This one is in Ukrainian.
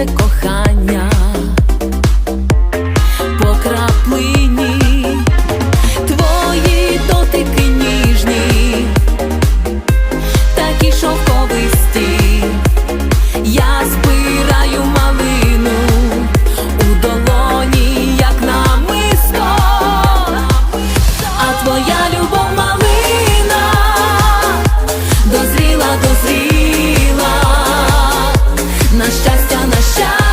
це кохання. По краплині твої дотики ніжні, такі шовковисті, я збираю малину у долоні, як намисто, а твоя любов малина. Дозріла, дозріла. на щастя